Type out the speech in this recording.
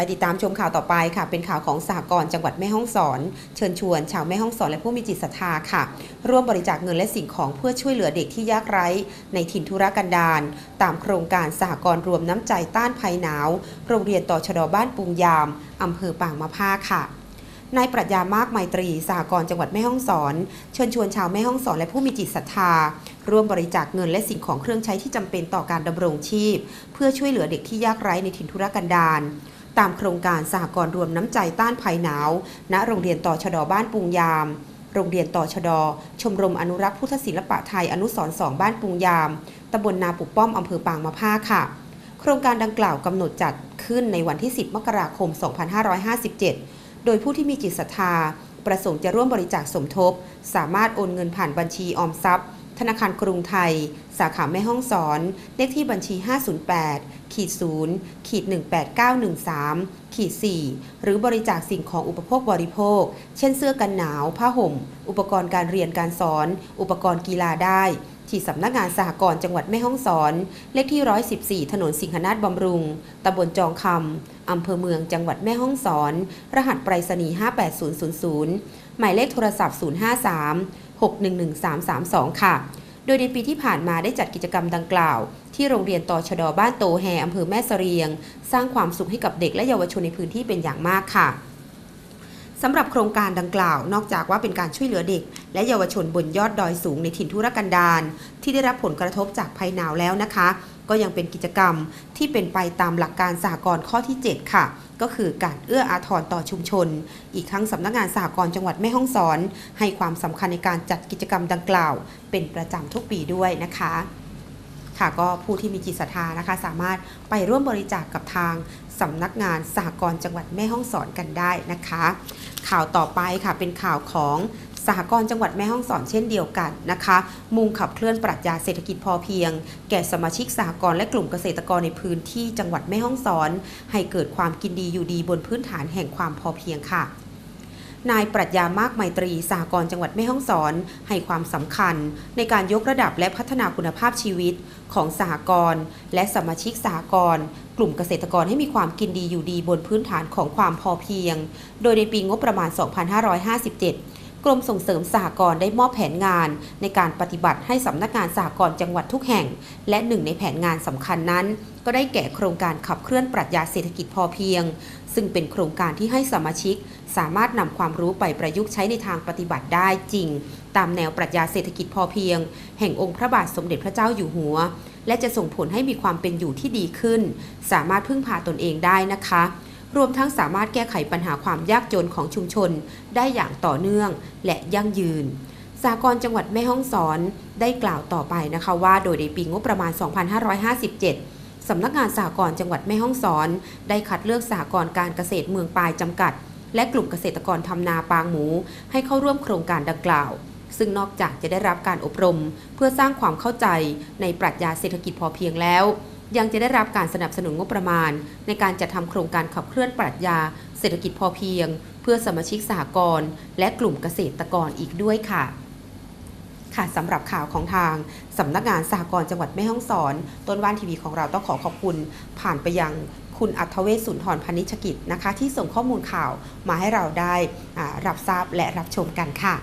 ไปติดตามชมข่าวต่อไปค่ะ เป็นข่าวของสหกรณ์จังหวัดแม่ฮ่องสอน เชิญชวน ชาวแม่ฮ่องสอนและผู้มีจิตศรัทธาค่ะ ร่วมบริจาคเงินและสิ่งของเพื่อช่วยเหลือเด็กที่ยากไร้ ในถิ่นทุรกันดารตามโครงการสหกรณ์รวมน้ำใจต้านภัยหนาว โรงเรียนต่อชดบ้านปุงยามอำเภอปางมะผ้าค่ะนายปรัชญามากไมตรีสหกรณ์จังหวัดแม่ฮ่องสอน เชิญชวนชาวแม่ฮ่องสอนและผู้มีจิตศรัทธา ร่วมบริจาคเงินและสิ่งของเครื่องใช้ที่จำเป็นต่อการดำรงชีพ เพื่อช่วยเหลือเด็กที่ยากไร้ในถิ่นทุรกันดาร ตามโครงการสหกรณ์รวมน้ำใจต้านภัยหนาว ณ โรงเรียนต่อชดบ้านปุงยาม โรงเรียนต่อชด ชมรมอนุรักษ์พุทธศิลปะไทยอนุสรสองบ้านปุงยามตำบลนาปุป้อมอำเภอปางมะผ้าค่ะ โครงการดังกล่าวกำหนดจัดขึ้นในวันที่ 10 มกราคม 2557 โดยผู้ที่มีจิตศรัทธา ประสงค์จะร่วมบริจาคสมทบ สามารถโอนเงินผ่านบัญชีออมทรัพย์ ธนาคารกรุงไทย สาขาแม่ห้องสอน เลขที่บัญชี 508 ขีด 0 ขีด 18913 ขีด 4 หรือบริจาคสิ่งของอุปโภคบริโภค เช่นเสื้อกันหนาว ผ้าห่ม อุปกรณ์การเรียนการสอน อุปกรณ์กีฬาได้ที่สำนักงานสหกรณ์จังหวัดแม่ฮ่องสอน เลขที่ 114 ถนนสิงหนาฏบำรุง ตำบลจองคำ อำเภอเมืองจังหวัดแม่ฮ่องสอน รหัสไปรษณีย์ 58000 หมายเลขโทรศัพท์ 053 611 332 ค่ะ โดยในปีที่ผ่านมาได้จัดกิจกรรมดังกล่าว ที่โรงเรียนตอชดบ้านโตแฮอำเภอแม่เสรียง สร้างความสุขให้กับเด็กและเยาวชนในพื้นที่เป็นอย่างมากค่ะสำหรับโครงการดังกล่าว นอกจากว่าเป็นการช่วยเหลือเด็ก และเยาวชนบนยอดดอยสูงในถิ่นทุรกันดารที่ได้รับผลกระทบจากภัยหนาวแล้วนะคะ ก็ยังเป็นกิจกรรมที่เป็นไปตามหลักการสหกรณ์ข้อที่ 7 ค่ะ ก็คือการเอื้ออาทรต่อชุมชน อีกทั้งสำนักงานสหกรณ์จังหวัดแม่ฮ่องสอน ให้ความสำคัญในการจัดกิจกรรมดังกล่าว เป็นประจำทุกปีด้วยนะคะค่ะก็ผู้ที่มีจิตศรัทธานะคะ สามารถไปร่วมบริจาคกกับทางสำนักงานสหกรณ์จังหวัดแม่ฮ่องสอนกันได้นะคะ ข่าวต่อไปค่ะเป็นข่าวของ สหกรณ์จังหวัดแม่ฮ่องสอนเช่นเดียวกันนะคะ มุ่งขับเคลื่อนปรัชญาเศรษฐกิจพอเพียง แก่สมาชิกสหกรณ์และกลุ่มเกษตรกรในพื้นที่จังหวัดแม่ฮ่องสอน ให้เกิดความกินดีอยู่ดีบนพื้นฐานแห่งความพอเพียงค่ะนายปรัชญามากไมตรีสหกรณ์จังหวัดแม่ฮ่องสอน ให้ความสำคัญ ในการยกระดับและพัฒนาคุณภาพชีวิตของสหกรณ์และสมาชิกสหกรณ์กลุ่มเกษตรกรให้มีความกินดีอยู่ดีบนพื้นฐานของความพอเพียง โดยในปีงบประมาณ 2557 กรมส่งเสริมสหกรณ์ได้มอบแผนงานในการปฏิบัติให้สำนักงานสหกรณ์จังหวัดทุกแห่ง และหนึ่งในแผนงานสำคัญนั้น ก็ได้แก่โครงการขับเคลื่อนปรัชญาเศรษฐกิจพอเพียง ซึ่งเป็นโครงการที่ให้สมาชิก สามารถนำความรู้ไปประยุกต์ใช้ในทางปฏิบัติได้จริง ตามแนวปรัชญาเศรษฐกิจพอเพียง แห่งองค์พระบาทสมเด็จพระเจ้าอยู่หัว และจะส่งผลให้มีความเป็นอยู่ที่ดีขึ้น สามารถพึ่งพาตนเองได้นะคะ รวมทั้งสามารถแก้ไขปัญหาความยากจนของชุมชน ได้อย่างต่อเนื่องและยั่งยืนสากรจังหวัดแม่ฮ่องสอนได้กล่าวต่อไปนะคะว่าโดยในปีงบประมาณ 2557 สำนักงานสหกรจังหวัดแม่ฮ่องสอน ได้คัดเลือกสหกรการเกษตรเมืองปลายจำกัด และกลุ่มเกษตรกรทำนาปางหมู ให้เข้าร่วมโครงการดังกล่าว ซึ่งนอกจากจะได้รับการอบรม เพื่อสร้างความเข้าใจในปรัชญาเศรษฐกิจพอเพียงแล้ว ยังจะได้รับการสนับสนุนงบประมาณ ในการจัดทำโครงการขับเคลื่อนปรัชญา เศรษฐกิจพอเพียง เพื่อสมาชิกสหกรณ์และกลุ่มเกษตรกรอีกด้วยค่ะค่ะสำหรับข่าวของทางสำนักงานสหกรณ์จังหวัดแม่ฮ่องสอน ต้นว่านทีวีของเราต้องขอขอบคุณ ผ่านไปยังคุณอัธเวศสุนทรพนิชกิจนะคะ ที่ส่งข้อมูลข่าวมาให้เราได้รับทราบและรับชมกันค่ะ